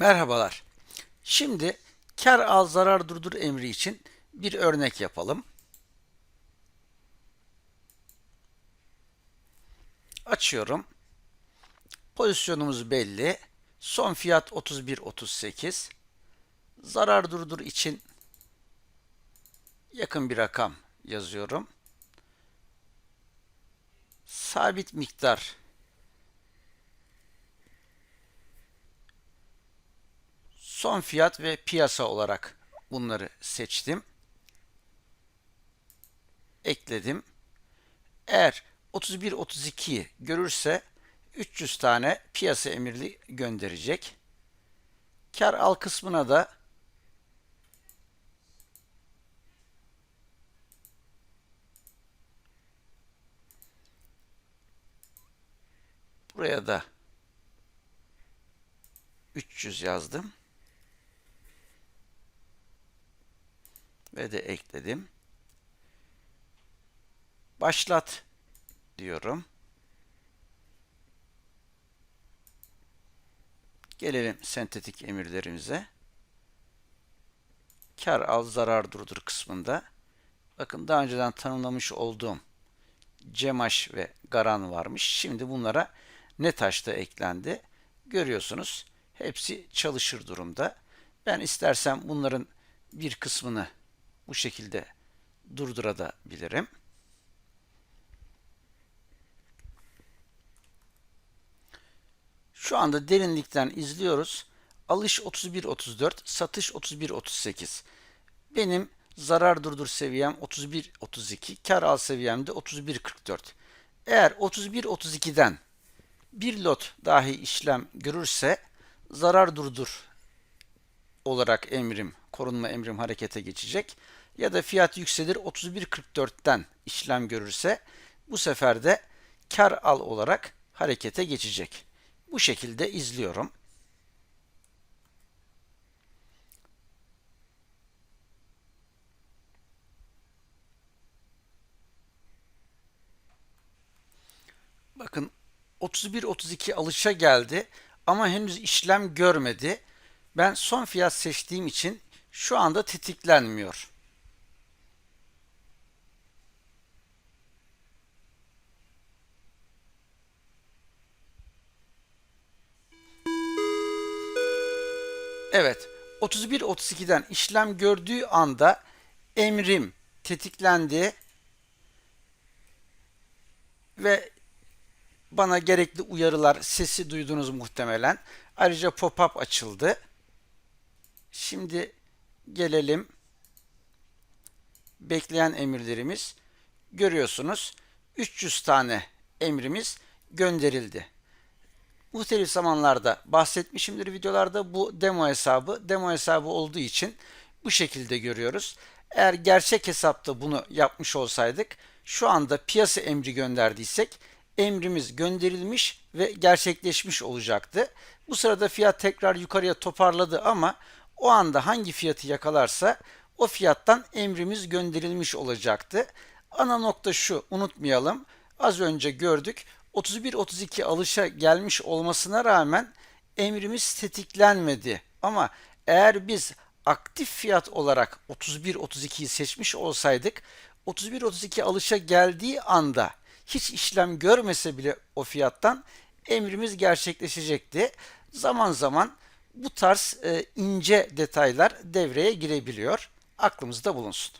Merhabalar. Şimdi kar al zarar durdur emri için bir örnek yapalım. Açıyorum. Pozisyonumuz belli. Son fiyat 31.38. Zarar durdur için yakın bir rakam yazıyorum. Sabit miktar son fiyat ve piyasa olarak bunları seçtim. Ekledim. Eğer 31-32'yi görürse 300 tane piyasa emirli gönderecek. Kar al kısmına da buraya da 300 yazdım. Ve de ekledim. Başlat diyorum. Gelelim sentetik emirlerimize. Kar al zarar durdur kısmında. Bakın daha önceden tanımlamış olduğum Cemaş ve Garan varmış. Şimdi bunlara ne taşta eklendi. Görüyorsunuz. Hepsi çalışır durumda. Ben istersem bunların bir kısmını bu şekilde durdurabilirim. Şu anda derinlikten izliyoruz. Alış 31.34, satış 31.38. Benim zarar durdur seviyem 31.32, kar al seviyem de 31.44. Eğer 31.32'den bir lot dahi işlem görürse zarar durdur olarak emrim, korunma emrim harekete geçecek ya da fiyat yükselir 31.44'ten işlem görürse bu sefer de kar al olarak harekete geçecek. Bu şekilde izliyorum. Bakın 31-32 alışa geldi ama henüz işlem görmedi. Ben son fiyat seçtiğim için şu anda tetiklenmiyor. Evet, 31-32'den işlem gördüğü anda emrim tetiklendi ve bana gerekli uyarılar, sesi duydunuz muhtemelen. Ayrıca pop-up açıldı. Şimdi gelelim bekleyen emirlerimiz. Görüyorsunuz 300 tane emrimiz gönderildi. Muhtelif zamanlarda bahsetmişimdir videolarda bu demo hesabı. Demo hesabı olduğu için bu şekilde görüyoruz. Eğer gerçek hesapta bunu yapmış olsaydık şu anda piyasa emri gönderdiysek emrimiz gönderilmiş ve gerçekleşmiş olacaktı. Bu sırada fiyat tekrar yukarıya toparladı ama o anda hangi fiyatı yakalarsa o fiyattan emrimiz gönderilmiş olacaktı. Ana nokta şu unutmayalım. Az önce gördük 31-32 alışa gelmiş olmasına rağmen emrimiz tetiklenmedi. Ama eğer biz aktif fiyat olarak 31-32'yi seçmiş olsaydık 31-32 alışa geldiği anda hiç işlem görmese bile o fiyattan emrimiz gerçekleşecekti. Zaman zaman bu tarz e, ince detaylar devreye girebiliyor. Aklımızda bulunsun.